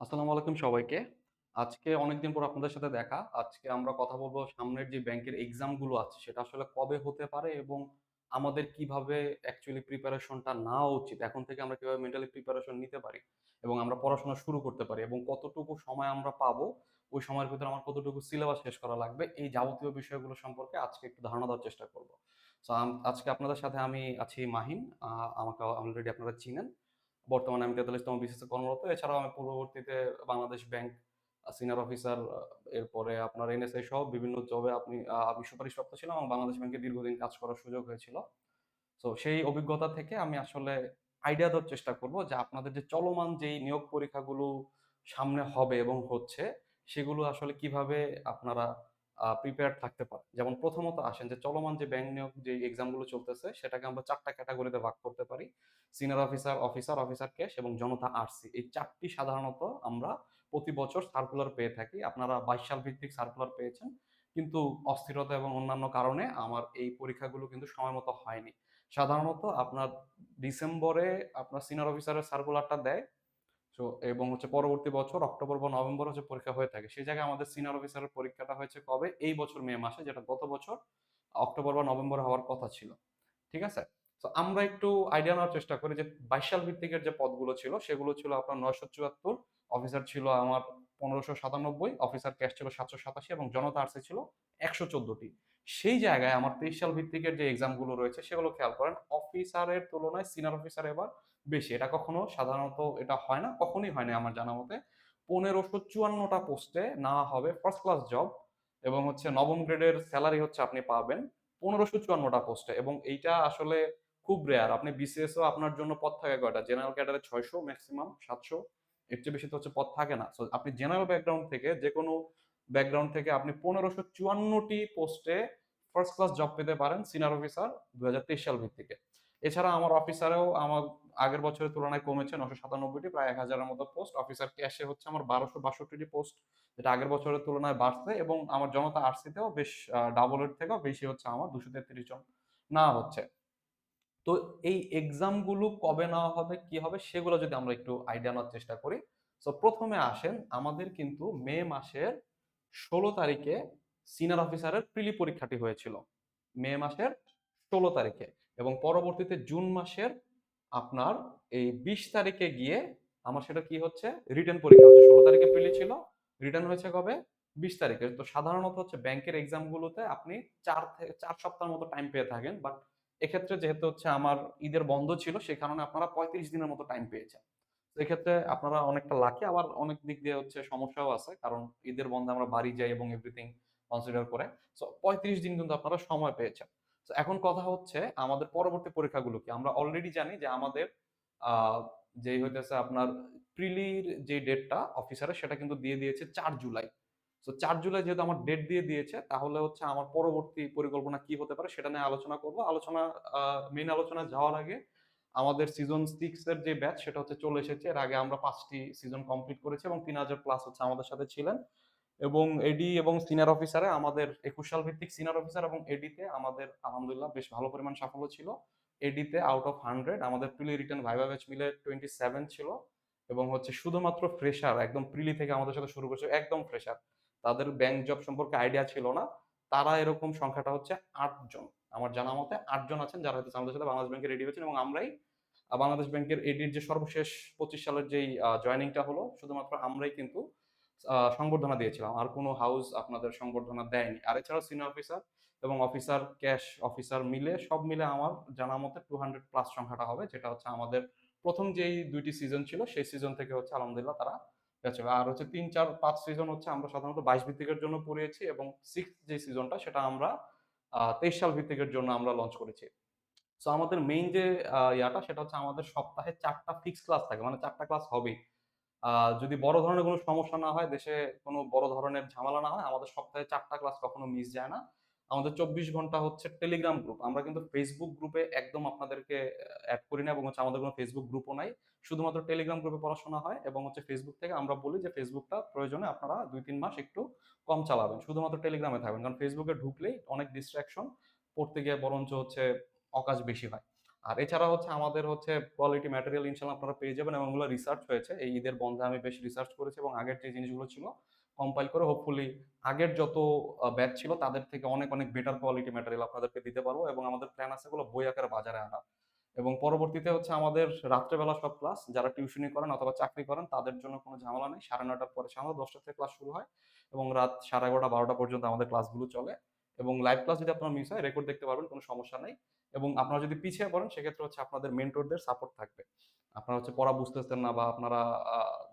আসসালামু আলাইকুম সবাইকে। আজকে অনেকদিন পর আপনাদের সাথে দেখা। আজকে আমরা কথা বলব সামনের যে ব্যাংকের এক্সামগুলো আছে সেটা আসলে কবে হতে পারে এবং আমাদের কীভাবে অ্যাকচুয়ালি প্রিপারেশনটা নেওয়া উচিত। এখন থেকে আমরা কীভাবে মেন্টালি প্রিপারেশন নিতে পারি এবং আমরা পড়াশোনা শুরু করতে পারি এবং কতটুকু সময় আমরা পাবো, ওই সময়ের ভেতরে আমার কতটুকু সিলেবাস শেষ করা লাগবে। এই যাবতীয় বিষয়গুলো সম্পর্কে আজকে একটু ধারণা দেওয়ার চেষ্টা করব। সো আজকে আপনাদের সাথে আমি আছি মাহিন। আমাকে অলরেডি আপনারা চিনেন। বর্তমানে আমি ৪৩ তম বিসিএস এ কর্মরত। এছাড়াও আমি পূর্ববর্তীতে বাংলাদেশ ব্যাংক সিনিয়র অফিসার এরপরে আপনার এনএসআই সহ বিভিন্ন জবে আপনি আমি সুপারিশপ্রাপ্ত ছিলাম এবং বাংলাদেশ ব্যাংকে দীর্ঘদিন কাজ করার সুযোগ হয়েছিল। সো সেই অভিজ্ঞতা থেকে আমি আসলে আইডিয়া দেওয়ার চেষ্টা করব যে আপনাদের যে চলমান যেই নিয়োগ পরীক্ষাগুলো সামনে হবে এবং হচ্ছে, সেগুলো আসলে কীভাবে আপনারা আ প্রিপেয়ার্ড থাকতে পারে যেমন প্রথমত আসেন যে চলমান যে ব্যাংক নিয়োগ যে এক্সামগুলো চলতেছে সেটাকে আমরা ৪ টা ক্যাটেগরিতে ভাগ করতে পারি। Senior officer, officer, officer cash এবং জনতা আরসি। এই চারটি সাধারণত আমরা প্রতি বছর সার্কুলার পেয়ে থাকি। আপনারা ২২ সাল ভিত্তিক সার্কুলার পেয়েছেন। কিন্তু অস্থিরতা এবং অন্যান্য কারণে আমার এই পরীক্ষাগুলো কিন্তু সময় মতো হয়নি। সাধারণত আপনার ডিসেম্বরে আপনার সিনিয়র অফিসারের সার্কুলারটা দেয়। সো এবং হচ্ছে পরবর্তী বছর অক্টোবর বা নভেম্বরে হচ্ছে পরীক্ষা হয়ে থাকে। সেই জায়গায় আমাদের সিনিয়র অফিসারের পরীক্ষাটা হয়েছে কবে? এই বছর মে মাসে যেটা গত বছর অক্টোবর বা নভেম্বরে হওয়ার কথা ছিল। ঠিক আছে? সো আমরা একটু আইডিয়া নেওয়ার চেষ্টা করি যে ২২ সাল ভিত্তিকের যে পদগুলো ছিল সেগুলো ছিল আপনার ৯৭৪, অফিসার ছিল আমার ১৫৯৭, অফিসার ক্যাশ ছিল ৭৮৭ এবং জনতা আরসি ছিল একশো চোদ্দটি সেই জায়গায় আমার ২৩ সাল ভিত্তিকের যে এক্সামগুলো রয়েছে সেগুলো খেয়াল করেন। অফিসারের তুলনায় সিনিয়র অফিসার এবার বেশি। এটা কখনো সাধারণত এটা হয় না, কখনোই হয়নি আমার জানা মতে। পনেরোশো চুয়ান্নটা পোস্টে নেওয়া হবে ফার্স্ট ক্লাস জব এবং হচ্ছে নবম গ্রেডের স্যালারি হচ্ছে আপনি পাবেন পনেরোশো চুয়ান্নটা পোস্টে এবং এইটা আসলে খুব রেয়ার। আপনি বিসিএস এও আপনার জন্য পদ থাকে কয়টা? জেনারেল ক্যাডারে ৬০০ ম্যাক্সিমাম ৭০০ এর চেয়ে বেশি তো হচ্ছে পদ থাকে না। আপনি জেনারেল ব্যাকগ্রাউন্ড থেকে যেকোনো ব্যাকগ্রাউন্ড থেকে আপনি পনেরোশো চুয়ান্নটি পোস্টে ফার্স্ট ক্লাস জব পেতে পারেন সিনিয়র অফিসার ২০২৩ সাল ভিত্তিকে। এছাড়া আমার অফিসারেও আমার আগের বছরের তুলনায় কমেছে নশো সাতানব্বইটি প্রায় এক হাজারের মতো পোস্ট। অফিসার ক্যাশে হচ্ছে আমার ১২৬২ টি পোস্ট যেটা আগের বছরের তুলনায় বাড়ছে এবং আমার জনতা আরসিতেও বেশ আ ডাবল এর থেকেও বেশি হচ্ছে আমার ২৩৩ জন না হচ্ছে। তো এই এক্সামগুলো কবে নেওয়া হবে, কি হবে সেগুলো যদি আমরা একটু আইডিয়া নেওয়ার চেষ্টা করি। তো প্রথমে আসেন আমাদের কিন্তু মে মাসের ১৬ তারিখে সিনিয়র অফিসারের প্রিলি পরীক্ষাটি হয়েছিল। মে মাসের ১৬ তারিখে এবং পরবর্তীতে জুন মাসের আপনার এই ২০ তারিখে গিয়ে আমার সেটা কি হচ্ছে রিটার্ন পরীক্ষা হচ্ছে। ১৬ তারিখে প্রিলি ছিল, রিটেন হয়েছে কবে? ২০ তারিখে। তো সাধারণত হচ্ছে ব্যাংকের এক্সাম গুলোতে আপনি চার থেকে চার সপ্তাহের মতো টাইম পেয়ে থাকেন। বাট এক্ষেত্রে যেহেতু হচ্ছে আমার ঈদের বন্ধ ছিল সেই কারণে আপনারা ৩৫ দিনের মতো টাইম পেয়েছেন। এক্ষেত্রে আপনারা অনেকটা লাকি আবার অনেক দিক দিয়ে হচ্ছে সমস্যাও আছে। কারণ ঈদের বন্ধে আমরা বাড়ি যাই এবং এভরিথিং কনসিডার করে। সো ৩৫ দিন কিন্তু আপনারা সময় পেয়েছেন। এখন কথা হচ্ছে আমাদের পরবর্তী পরীক্ষাগুলো কি? আমরা অলরেডি জানি যে আমাদের যেই হইতেছে আপনার প্রিলির যে ডেটটা অফিসারের সেটা কিন্তু দিয়ে দিয়েছে চার জুলাই। তো চার জুলাই যেহেতু আমার ডেট দিয়ে দিয়েছে, তাহলে হচ্ছে আমার পরবর্তী পরিকল্পনা কি হতে পারে সেটা নিয়ে আলোচনা করব। আলোচনা, আ মেইন আলোচনায় যাওয়ার আগে আমাদের সিজন ৬ এর যে ব্যাচ সেটা হচ্ছে চলে এসেছে। এর আগে আমরা পাঁচটি সিজন কমপ্লিট করেছি এবং ৩০০০ প্লাস হচ্ছে আমাদের সাথে ছিলেন। এবং এডি এবং সিনিয়র অফিসারে আমাদের ২১ সাল ভিত্তিক সিনিয়র অফিসার এবং এডিতে আমাদের, আলহামদুলিল্লাহ, বেশ ভালো পরিমাণ সাফল্য ছিল। এডিতে আউট অফ ১০০ আমাদের প্রিলি রিটেন ভাইভা ব্যাচ মিলে 27 ছিল এবং হচ্ছে শুধুমাত্র ফ্রেশার একদম প্রিলি থেকে আমাদের সাথে শুরু করেছে, একদম ফ্রেশার। তাদের ব্যাংক জব সম্পর্কে আইডিয়া ছিল না। তারা এরকম সংখ্যাটা হচ্ছে আটজন আমার জানা মতে আটজন আছেন যারা হয়তো আমাদের সাথে বাংলাদেশ ব্যাংকের এডি হয়েছেন এবং আমরাই বাংলাদেশ ব্যাংকের এডির যে সর্বশেষ ২৫ সালের যেই জয়েনিংটা হলো, শুধুমাত্র আমরাই কিন্তু সংবর্ধনা দিয়েছিলাম। আর কোনো হাউস আপনাদের সংবর্ধনা দেয়নি। আর এছাড়াও সিনিয়র অফিসার এবং অফিসার ক্যাশ অফিসার মিলে সব মিলে আমার জানা মতে 200 প্লাস সংখ্যাটা হবে। যেটা হচ্ছে আমাদের প্রথম যেই দুইটি সিজন ছিল সেই সিজন থেকে হচ্ছে আলহামদুলিল্লাহ তারা। আর হচ্ছে ৩, ৪, ৫ সিজন হচ্ছে আমরা সাধারণত ২২ ভিত্তিকের জন্য পড়িয়েছি এবং সিক্স যে সিজনটা সেটা আমরা তেইশ সাল ভিত্তিকের জন্য আমরা লঞ্চ করেছি। সো আমাদের মেইন যে ইয়াটা সেটা হচ্ছে আমাদের সপ্তাহে ৪ টা ফিক্সড ক্লাস থাকে। মানে চারটা ক্লাস হবেই। যদি বড় ধরনের কোনো সমস্যা না হয়, দেশে কোনো বড় ধরনের ঝামেলা না হয়, আমাদের সপ্তাহে চারটা ক্লাস কখনো মিস যায় না। আমাদের ২৪ ঘণ্টা হচ্ছে টেলিগ্রাম গ্রুপ। আমরা কিন্তু ফেসবুক গ্রুপে একদম আপনাদেরকে অ্যাড করি না এবং হচ্ছে আমাদের কোনো ফেসবুক গ্রুপও নাই। শুধুমাত্র টেলিগ্রাম গ্রুপে পড়াশোনা হয় এবং হচ্ছে ফেসবুক থেকে আমরা বলি যে ফেসবুকটা প্রয়োজনে আপনারা ২-৩ মাস একটু কম চালাবেন। শুধুমাত্র টেলিগ্রামে থাকবেন। কারণ ফেসবুকে ঢুকলেই অনেক ডিস্ট্রাকশন পড়তে গিয়ে বরঞ্চ হচ্ছে অকাজ বেশি হয়। আর এছাড়া হচ্ছে আমাদের হচ্ছে কোয়ালিটি ম্যাটেরিয়াল ইনশাল্লাহ আপনারা পেয়ে যাবেন এবং ওগুলো রিসার্চ হয়েছে। এই ঈদের বন্ধে আমি বেশ রিসার্চ করেছি এবং আগের যে জিনিসগুলো ছিল কম্পাইল করে হোপফুলি আগের যত ব্যাচ ছিল তাদের থেকে অনেক অনেক বেটার কোয়ালিটি ম্যাটেরিয়াল আপনাদেরকে দিতে পারব এবং আমাদের প্ল্যান আছে এগুলো বই আকারে বাজারে আনা। এবং পরবর্তীতে হচ্ছে আমাদের রাত্রেবেলা সব ক্লাস যারা টিউশনি করেন অথবা চাকরি করেন তাদের জন্য কোনো ঝামেলা নেই। সাড়ে নটার পরে সাড়ে দশটা থেকে ক্লাস শুরু হয় এবং রাত সাড়ে এগারোটা, বারোটা পর্যন্ত আমাদের ক্লাসগুলো চলে এবং লাইভ ক্লাস যদি আপনার মিস হয় রেকর্ড দেখতে পারবেন, কোনো সমস্যা নেই। এবং আপনারা যদি পিছিয়ে পড়েন, সেক্ষেত্রে হচ্ছে আপনাদের মেন্টরদের সাপোর্ট থাকবে। আপনারা হচ্ছে পড়া বুঝতেছেন না বা আপনারা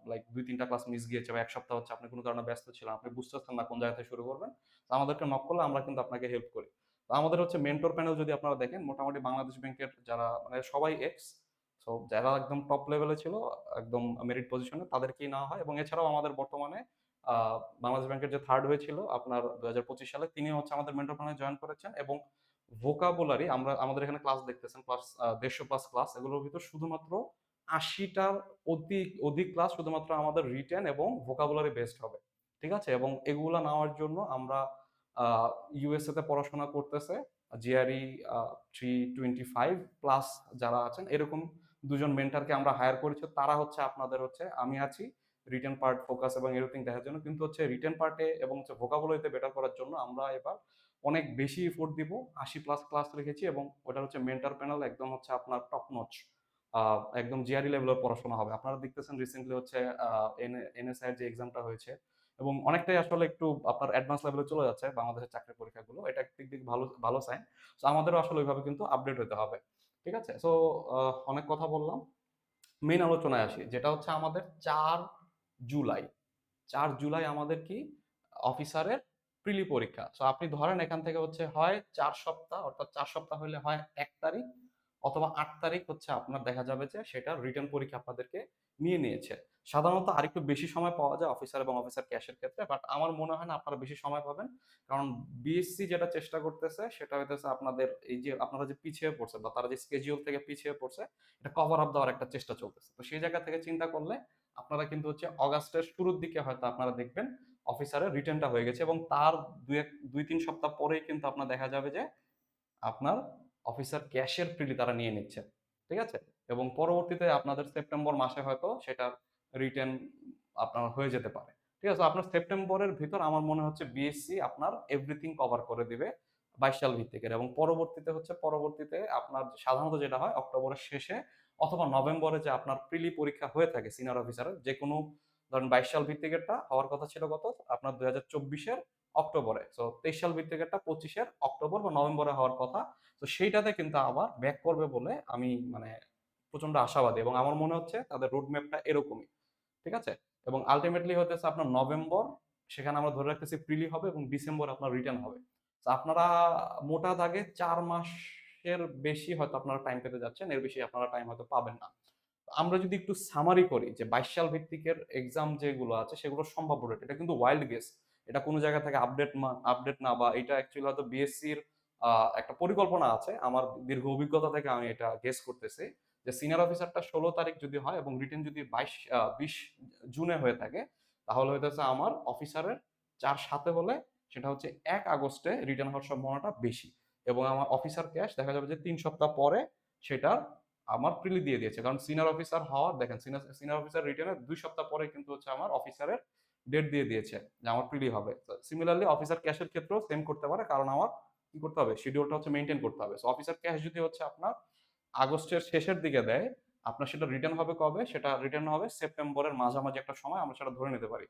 লাইক দুই তিনটা ক্লাস মিস গিয়েছে বা এক সপ্তাহ হচ্ছে আপনি কোনো কারণে ব্যস্ত ছিলেন, আপনি বুঝতেছেন না কোন জায়গা থেকে শুরু করবেন, তো আমাদেরকে নক করলে আমরা কিন্তু আপনাকে হেল্প করি। তো আমাদের হচ্ছে মেন্টর প্যানেল যদি আপনারা দেখেন, মোটামুটি বাংলাদেশ ব্যাংকের যারা মানে সবাই এক্স সো যারা একদম টপ লেভেলে ছিল, একদম মেরিট পজিশনে তাদেরকেই নেওয়া হয়। এবং এছাড়াও আমাদের বর্তমানে বাংলাদেশ ব্যাংকের যে থার্ড হয়েছিল আপনার দু সালে তিনি হচ্ছে আমাদের মেন্টর প্যানেলে জয়েন করেছেন এবং ভোকাবুলারি আমরা, আমাদের এখানে ক্লাস দেখতেছেন প্লাস দেড়শো প্লাস ক্লাস এগুলোর ভিতর শুধুমাত্র আশিটার অধিক অধিক ক্লাস শুধুমাত্র আমাদের রিটেন এবং ভোকাবুলারি বেসড হবে, ঠিক আছে? এবং এগুলা নেওয়ার জন্য আমরা ইউএসএ তে পড়াশোনা করতেছে GRE three twenty five plus যারা আছেন, এরকম দুজন মেন্টারকে আমরা হায়ার করেছি, তারা হচ্ছে আপনাদের হচ্ছে, আমি আছি রিটেন পার্ট ফোকাস এবং এভরিথিং দেখার জন্য, কিন্তু হচ্ছে রিটেন পার্টে এবং হচ্ছে ভোকাবুলারিতে বেটার করার জন্য আমরা এবার অনেক বেশি এফোর্ট দিব, আশি প্লাস ক্লাস রেখেছি এবং ওটা হচ্ছে মেন্টার প্যানেল একদম হচ্ছে আপনার টপ নচ একদম জিআরই লেভেলের পড়াশোনা হবে। আপনারা দেখতেছেন রিসেন্টলি হচ্ছে এনএসআই যে এক্সামটা হয়েছে এবং অনেকটাই আসলে একটু আপনার অ্যাডভান্স লেভেলে চলে যাচ্ছে বাংলাদেশের চাকরির পরীক্ষাগুলো। এটা একদিক দিক ভালো ভালো সাইন তো আমাদেরও আসলে ওইভাবে কিন্তু আপডেট হতে হবে। ঠিক আছে? সো অনেক কথা বললাম। মেইন আলোচনায় আসি, যেটা হচ্ছে আমাদের চার জুলাই। চার জুলাই আমাদের কি? অফিসারের প্রিলি পরীক্ষা। সো আপনি ধরেন এখান থেকে হচ্ছে হয় চার সপ্তাহ, অর্থাৎ চার সপ্তাহ হলে হয় এক তারিখ অথবা আট তারিখ হচ্ছে আপনার দেখা যাবে যে সেটা রিটার্ন পরীক্ষা আপনাদেরকে নিয়ে নিয়েছে। সাধারণত আরেকটু বেশি সময় পাওয়া যায় অফিসার এবং অফিসার ক্যাশের ক্ষেত্রে বাট আমার মনে হয় না আপনারা বেশি সময় পাবেন। কারণ বিএসসি যেটা চেষ্টা করতেছে, সেটা হইতেছে আপনাদের এই যে আপনারা যে পিছিয়ে পড়ছে বা তারা যে স্কেজিউল থেকে পিছিয়ে পড়ছে, এটা কভার আপ দেওয়ার একটা চেষ্টা চলতেছে। তো সেই জায়গা থেকে চিন্তা করলে আপনারা কিন্তু হচ্ছে অগাস্টের শুরুর দিকে হয়তো আপনারা দেখবেন অফিসারের রিটার্নটা হয়ে গেছে এবং তার দুই এক, দুই তিন সপ্তাহ পরেই কিন্তু আপনার দেখা যাবে যে আপনার অফিসার ক্যাশের প্রিলি তারা নিয়ে নিচ্ছে, ঠিক আছে? এবং পরবর্তীতে আপনাদের সেপ্টেম্বর মাসে হয়তো সেটা রিটার্ন আপনার হয়ে যেতে পারে, ঠিক আছে? আপনার সেপ্টেম্বরের ভিতর আমার মনে হচ্ছে বিএসসি আপনার এভরিথিং কভার করে দিবে বাইশ সাল ভিত্তিকের এবং পরবর্তীতে হচ্ছে পরবর্তীতে আপনার সাধারণত যেটা হয়, অক্টোবরের শেষে অথবা নভেম্বরে যে আপনার প্রিলি পরীক্ষা হয়ে থাকে সিনিয়র অফিসারের যে কোনো ধরেন বাইশ সাল ভিত্তিকেরটা হওয়ার কথা ছিল কত? আপনার দুই হাজার চব্বিশের অক্টোবরে। তো তেইশ সাল ভিত্তিকেরটা পঁচিশের অক্টোবর বা নভেম্বরে হওয়ার কথা। তো সেইটাতে কিন্তু আবার ব্যাক করবে বলে আমি মানে প্রচণ্ড আশাবাদী এবং আমার মনে হচ্ছে তাদের রোড ম্যাপটা এরকমই। ঠিক আছে? এবং আলটিমেটলি হতেছে আপনার নভেম্বর, সেখানে আমরা ধরে রাখতেছি প্রিলি হবে এবং ডিসেম্বর আপনার রিটার্ন হবে। তো আপনারা মোটা দাগে চার মাসের বেশি হয়তো আপনারা টাইম পেতে যাচ্ছেন, এর বেশি আপনারা টাইম হয়তো পাবেন না। আমরা যদি একটু সামারি করি যে বাইশ সাল ভিত্তিকের এক্সাম যেগুলো আছে সেগুলো সম্ভাব্য রেট এটা কিন্তু ওয়াইল্ড গেস এটা কোনো জায়গা থেকে আপডেট আপডেট না বা এটা অ্যাকচুয়ালি হয়তো বিএসসির একটা পরিকল্পনা আছে। আমার দীর্ঘ অভিজ্ঞতা থেকে আমি এটা গেস করতেছি যে সিনিয়র অফিসারটা ষোলো তারিখ যদি হয় এবং রিটেন যদি বাইশ বিশ জুনে হয়ে থাকে, তাহলে হইতেছে আমার অফিসারের চার সাথে হলে সেটা হচ্ছে এক আগস্টে রিটার্ন হওয়ার সম্ভাবনাটা বেশি। এবং আমার অফিসার ক্যাশ দেখা যাবে যে তিন সপ্তাহ পরে সেটার আমার প্রিলি দিয়ে দিয়েছে। কারণ সিনিয়র অফিসার হওয়ার দেখেন সিনিয়র অফিসার রিটার্নের দুই সপ্তাহ পরে কিন্তু হচ্ছে আমার অফিসারের ডেট দিয়ে দিয়েছে যে আমার প্রিলি হবে। সিমিলারলি অফিসার ক্যাশের ক্ষেত্রেও সেম করতে পারে। কারণ আমার কি করতে হবে? শিডিউলটা হচ্ছে মেনটেন করতে হবে। সো অফিসার ক্যাশ যদি হচ্ছে আপনার আগস্টের শেষের দিকে দেয়, আপনার সেটা রিটার্ন হবে কবে? সেটা রিটার্ন হবে সেপ্টেম্বরের মাঝামাঝি একটা সময়, আমরা সেটা ধরে নিতে পারি।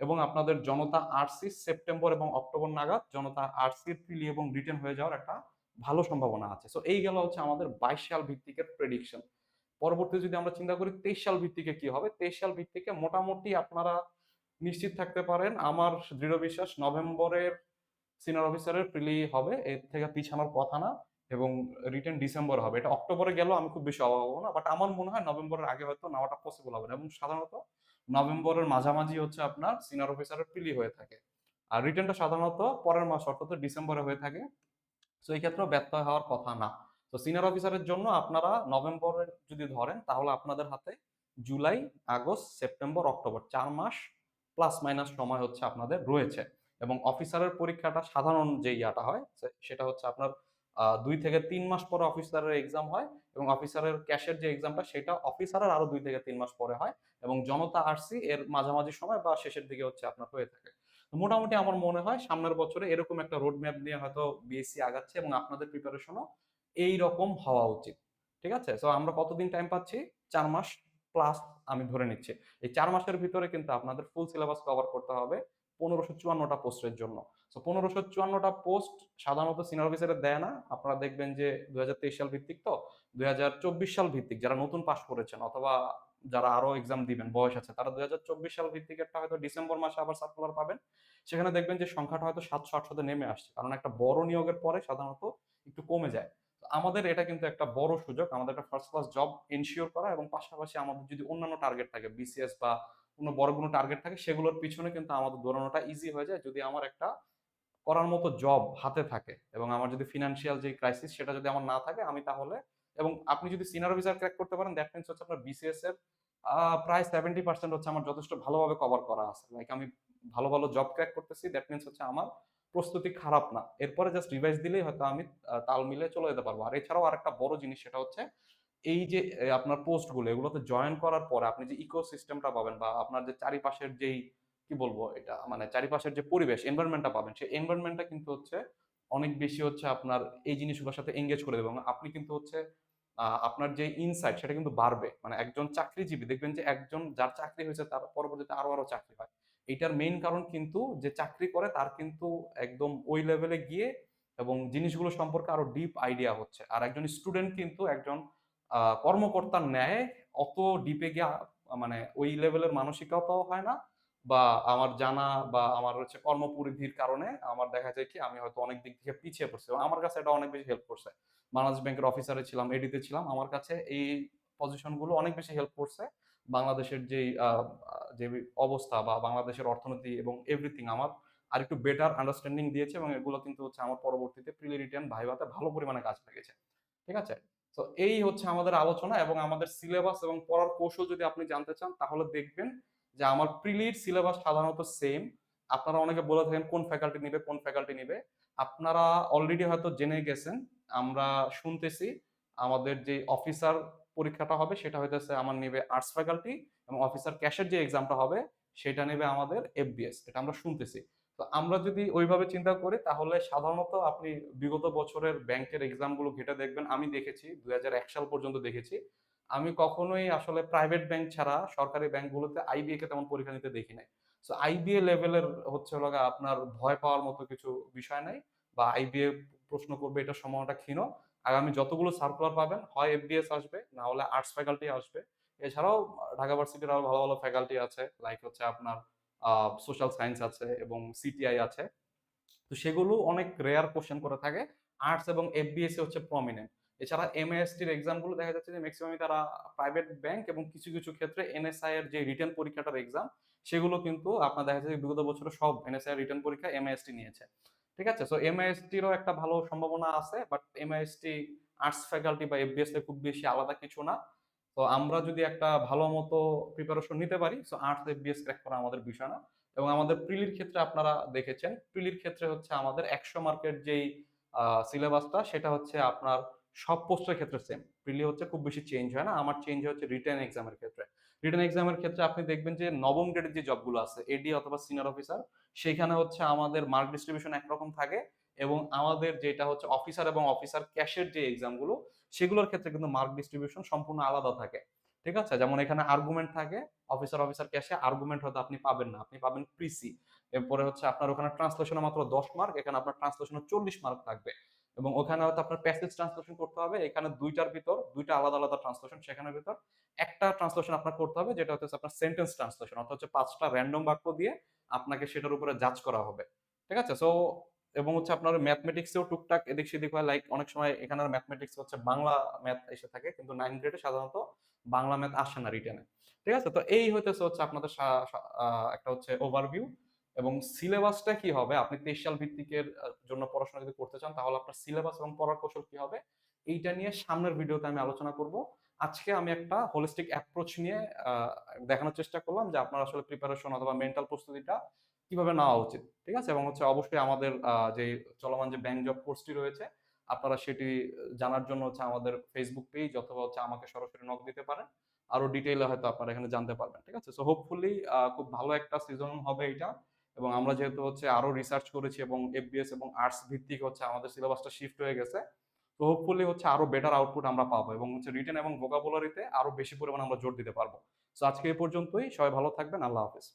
এবং আপনাদের জনতা আরসি সেপ্টেম্বর এবং অক্টোবর নাগাদ জনতা আরসির প্রিলি এবং রিটার্ন হয়ে যাওয়ার একটা ভালো সম্ভাবনা আছে। সো এই গেল হচ্ছে আমাদের বাইশ সাল ভিত্তিকের প্রেডিকশন পরবর্তী যদি আমরা চিন্তা করি, তেইশ সাল ভিত্তিকে কি হবে? তেইশ সাল ভিত্তিকে মোটামুটি আপনারা নিশ্চিত থাকতে পারেন, আমার দৃঢ় বিশ্বাস নভেম্বরের সিনিয়র অফিসারের প্রিলি হবে, এর থেকে পিছানোর কথা না, এবং রিটার্ন ডিসেম্বর হবে। এটা অক্টোবরে গেলেও আমি খুব বেশি অভাব হব না বাট আমার মনে হয় নভেম্বরের আগে হয়তো নেওয়াটা পসিবল হবে না, এবং সাধারণত নভেম্বরের মাঝামাঝি হচ্ছে আপনার সিনিয়র অফিসারের প্রিলি হয়ে থাকে। আর রিটার্নটা সাধারণত পরের মাস, অর্থাৎ ডিসেম্বরে হয়ে থাকে। তো এই ক্ষেত্রেও ব্যর্থ হওয়ার কথা না। তো সিনিয়র অফিসারের জন্য আপনারা নভেম্বরের যদি ধরেন, তাহলে আপনাদের হাতে জুলাই আগস্ট সেপ্টেম্বর অক্টোবর চার মাস প্লাস মাইনাস সময় হচ্ছে আপনাদের রয়েছে। এবং অফিসারের পরীক্ষাটা সাধারণ যে ইয়াটা হয় সেটা হচ্ছে আপনার দুই থেকে তিন মাস পরে অফিসারের এক্সাম হয় এবং অফিসারের ক্যাশের যে এক্সামটা সেটা অফিসারের আরও দুই থেকে তিন মাস পরে হয় এবং জনতা আরসি এর মাঝামাঝি সময় বা শেষের দিকে হচ্ছে আপনার হয়ে থাকে। মোটামুটি আমার মনে হয় সামনের বছরে এরকম একটা রোড ম্যাপ নিয়ে হয়তো বিএসসি আগাচ্ছে এবং আপনাদের প্রিপারেশনও এই রকম হওয়া উচিত। ঠিক আছে? সো আমরা কতদিন টাইম পাচ্ছি? চার মাস প্লাস আমি ধরে নিচ্ছি। এই চার মাসের ভিতরে কিন্তু আপনাদের ফুল সিলেবাস কভার করতে হবে পনেরোশো চুয়ান্নটা পোস্টের জন্য। সো পনেরোশো চুয়ান্নটা পোস্ট সাধারণত সিনিয়র অফিসারে দেয় না। আপনারা দেখবেন যে দুই হাজার তেইশ সাল ভিত্তিক তো, দুই হাজার চব্বিশ সাল ভিত্তিক, যারা নতুন পাশ করেছেন অথবা যারা আরও এক্সাম দিবেন, বয়স আছে, তারা দুই সাল ভিত্তিক একটা হয়তো ডিসেম্বর মাসে আবার সার্কুলার পাবেন। সেখানে দেখবেন যে সংখ্যাটা হয়তো সাতশো আটশোতে নেমে আসছে, কারণ একটা বড় নিয়োগের পরে সাধারণত একটু কমে যায়। আমাদের এটা কিন্তু একটা বড় সুযোগ, আমাদের একটা ফার্স্ট ক্লাস জব এনশিওর করা এবং পাশাপাশি আমাদের যদি অন্যান্য টার্গেট থাকে বিসিএস বা কোনো বড় কোনো টার্গেট থাকে, সেগুলোর পিছনে কিন্তু আমাদের দৌড়ানোটা ইজি হয়ে যায় যদি আমার একটা করার মতো জব হাতে থাকে এবং আমার যদি ফিনান্সিয়াল যে ক্রাইসিস সেটা যদি আমার না থাকে, আমি তাহলে এবং আপনি যদি সিনিয়র অফিসার ক্র্যাক করতে পারেন দ্যাট মিনস হচ্ছে আপনার বিসিএস এর প্রায় সেভেন্টি পার্সেন্ট হচ্ছে আমার যথেষ্ট ভালোভাবে কভার করা আছে। লাইক আমি ভালো ভালো জব ক্র্যাক করতেছি দ্যাট মিনস হচ্ছে আমার প্রস্তুতি খারাপ না। এরপরে জাস্ট রিভাইজ দিলেই হয়তো আমি তাল মিলে চলে যেতে পারব। আর এছাড়াও আরেকটা বড় জিনিস সেটা হচ্ছে, এই যে আপনার পোস্টগুলো এগুলোতে জয়েন করার পরে আপনি যে ইকো সিস্টেমটা পাবেন বা আপনার যে চারিপাশের যেই, কি বলব এটা মানে চারিপাশের যে পরিবেশ এনভায়রনমেন্টটা পাবেন, সেই এনভায়রনমেন্টটা কিন্তু হচ্ছে অনেক বেশি হচ্ছে আপনার এই জিনিসগুলোর সাথে এঙ্গেজ করে দেবে। এবং আপনি কিন্তু হচ্ছে আপনার যে ইনসাইট সেটা কিন্তু বাড়বে। মানে একজন চাকরিজীবী, দেখবেন যে একজন যার চাকরি হয়েছে তার পরবর্তীতে আরও আরও চাকরি হয়। এইটার মেইন কারণ কিন্তু যে চাকরি করে তার কিন্তু একদম ওই লেভেলে গিয়ে এবং জিনিসগুলো সম্পর্কে আরও ডিপ আইডিয়া হচ্ছে। আর একজন স্টুডেন্ট কিন্তু একজন কর্মকর্তার ন্যায় অত ডিপে গিয়ে মানে ওই লেভেলের মানসিকতাও হয় না। বা আমার জানা বা আমার হচ্ছে কর্মপরিধির কারণে আমার দেখা যায় কি আমি হয়তো অনেক দিক থেকে পিছিয়ে পড়ছি আমার কাছে এটা অনেক বেশি হেল্প করছে। বাংলাদেশ ব্যাংকের অফিসারে ছিলাম এডিতে ছিলাম আমার কাছে এই পজিশনগুলো অনেক বেশি হেল্প করছে। বাংলাদেশের আহ, যে অবস্থা বা বাংলাদেশের অর্থনীতি এবং এভরিথিং আমার আর একটু বেটার আন্ডারস্ট্যান্ডিং দিয়েছে এবং এগুলো কিন্তু হচ্ছে আমার পরবর্তীতে প্রিলি রিটার্ন ভাইভাতে ভালো পরিমাণে কাজ লেগেছে ঠিক আছে? তো এই হচ্ছে আমাদের আলোচনা এবং আমাদের সিলেবাস এবং পড়ার কৌশল যদি আপনি জানতে চান তাহলে দেখবেন যে আমার প্রিলির সিলেবাস সাধারণত সেম আপনারা অনেকে বলে থাকেন, কোন ফ্যাকাল্টি নিবে, কোন ফ্যাকাল্টি নিবে। আপনারা অলরেডি হয়তো জেনে গেছেন, আমরা শুনতেছি, আমাদের যে অফিসার পরীক্ষাটা হবে, সেটা হইতেছে আমার নেবে আর্টস ফ্যাকাল্টি এবং অফিসার ক্যাশের যে এক্সামটা হবে, সেটা নেবে আমাদের এফবিএস এটা আমরা শুনতেছি। তো আমরা যদি ওইভাবে চিন্তা করি, তাহলে সাধারণত আপনি বিগত বছরের ব্যাংকের এক্সামগুলো ঘেটে দেখবেন। আমি দেখেছি, দুই হাজার এক সাল পর্যন্ত দেখেছি। আমি কখনোই আসলে প্রাইভেট ব্যাংক ছাড়া সরকারি ব্যাংকগুলোতে আইবিএ কে তেমন পরীক্ষা নিতে দেখি নাই। সো আইবিএ লেভেলের হচ্ছে হলো আপনার ভয় পাওয়ার মতো কিছু বিষয় নাই বা আইবিএ প্রশ্ন করবে এটা সম্ভাবনাটা ক্ষীণ। আগামী যতগুলো সার্কুলার পাবেন, হয় এফবিএস আসবে, না হলে আর্টস ফ্যাকাল্টি আসবে। এছাড়াও ঢাকা ভার্সিটির আরও ভালো ভালো ফ্যাকাল্টি আছে লাইক হচ্ছে আপনার সোশ্যাল সায়েন্স আছে এবং সিটিআই আছে। তো সেগুলো অনেক রেয়ার কোশ্চেন করে থাকে। আর্টস এবং এফবিএসসি হচ্ছে প্রমিনেন্ট এছাড়া এমএএসটির এক্সামগুলো দেখা যাচ্ছে যে ম্যাক্সিমামই তারা প্রাইভেট ব্যাংক এবং কিছু কিছু ক্ষেত্রে এনএসআই এর যে রিটার্ন পরীক্ষাটার এক্সাম সেগুলো কিন্তু আপনার দেখা যাচ্ছে বিগত বছরে সব এনএসআই রিটার্ন পরীক্ষা এমএএসটি নিয়েছে। ঠিক আছে? সো এমআইএসটিরও একটা ভালো সম্ভাবনা আছে বাট এমআইএসটি আর্টস ফ্যাকাল্টি বা এফবিএস এর খুব বেশি আলাদা কিছু না। তো আমরা যদি একটা ভালো মতো প্রিপারেশন নিতে পারি সো আর্টস এফবিএস ক্র্যাক করা আমাদের বিষয় না। এবং আমাদের প্রিলির ক্ষেত্রে আপনারা দেখেছেন প্রিলির ক্ষেত্রে হচ্ছে আমাদের একশো মার্কের যেই সিলেবাসটা সেটা হচ্ছে আপনার সব পোস্টের ক্ষেত্রে সেম প্রিলি হচ্ছে খুব বেশি চেঞ্জ হয় না, আমার চেঞ্জ হচ্ছে রিটার্ন এক্সামের ক্ষেত্রে। রিটার্ন এক্সামের ক্ষেত্রে আপনি দেখবেন যে নবম গ্রেডের যে জবগুলো আছে এডি অথবা সিনিয়র অফিসার সেখানে হচ্ছে আমাদের মার্ক ডিস্ট্রিবিউশন একরকম থাকে এবং আমাদের যেটা হচ্ছে অফিসার এবং অফিসার ক্যাশের যে এক্সামগুলো সেগুলোর ক্ষেত্রে কিন্তু মার্ক ডিস্ট্রিবিউশন সম্পূর্ণ আলাদা থাকে। ঠিক আছে? যেমন এখানে আর্গুমেন্ট থাকে অফিসার অফিসার ক্যাশে আর্গুমেন্ট হয়তো আপনি পাবেন না, আপনি পাবেন প্রিসি এরপরে হচ্ছে আপনার ওখানে ট্রান্সলেশনে মাত্র দশ মার্ক এখানে আপনার ট্রান্সলেশনে চল্লিশ মার্ক থাকবে। এবং ওখানে হয়তো আপনার প্যাসেজ ট্রান্সলেশন করতে হবে, এখানে দুইটার ভিতর, দুইটা আলাদা আলাদা ট্রান্সলেশন সেখানের ভিতর, একটা ট্রান্সলেশন আপনার করতে হবে, যেটা হচ্ছে আপনার সেন্টেন্স ট্রান্সলেশন অর্থাৎ হচ্ছে পাঁচটা র্যান্ডম বাক্য দিয়ে আপনাকে সেটার উপরে জাজ করা হবে। ঠিক আছে? সো এবং হচ্ছে আপনার ম্যাথমেটিক্সেও টুকটাক এদিক সেদিক হয় লাইক অনেক সময় এখানে ম্যাথমেটিক্স হচ্ছে বাংলা ম্যাথ এসে থাকে, কিন্তু নাইন গ্রেডে সাধারণত বাংলা ম্যাথ আসে না রিটেনে ঠিক আছে? তো এই হইতেছে হচ্ছে আপনাদের একটা হচ্ছে ওভারভিউ এবং সিলেবাসটা কি হবে আপনি তেইশ সাল ভিত্তিকের জন্য পড়াশোনা যদি করতে চান, তাহলে আপনার সিলেবাস এবং পড়ার কৌশল কি হবে এইটা নিয়ে সামনের ভিডিওতে আমি আলোচনা করব আজকে আমি একটা হোলিস্টিক অ্যাপ্রোচ নিয়ে দেখানোর চেষ্টা করলাম যে আপনার আসলে প্রিপারেশন অথবা মেন্টাল প্রস্তুতিটা কীভাবে নেওয়া উচিত, ঠিক আছে এবং হচ্ছে অবশ্যই আমাদের যে চলমান যে ব্যাংক জব কোর্সটি রয়েছে, আপনারা সেটি জানার জন্য হচ্ছে আমাদের ফেসবুক পেজ অথবা হচ্ছে আমাকে সরাসরি নক দিতে পারেন। আরও ডিটেইলে হয়তো আপনারা এখানে জানতে পারবেন। ঠিক আছে? সো হোপফুলি খুব ভালো একটা সিজন হবে এটা। এবং আমরা যেহেতু হচ্ছে আরও রিসার্চ করেছি এবং এফবিএস এবং আর্টস ভিত্তিক হচ্ছে আমাদের সিলেবাসটা শিফট হয়ে গেছে। তো হোপফুলি হচ্ছে আরও বেটার আউটপুট আমরা পাবো এবং হচ্ছে রিটেন এবং ভোকাবুলারিতে আরও বেশি পরিমাণে আমরা জোর দিতে পারব। তো আজকে এই পর্যন্তই। সবাই ভালো থাকবেন। আল্লাহ হাফেজ।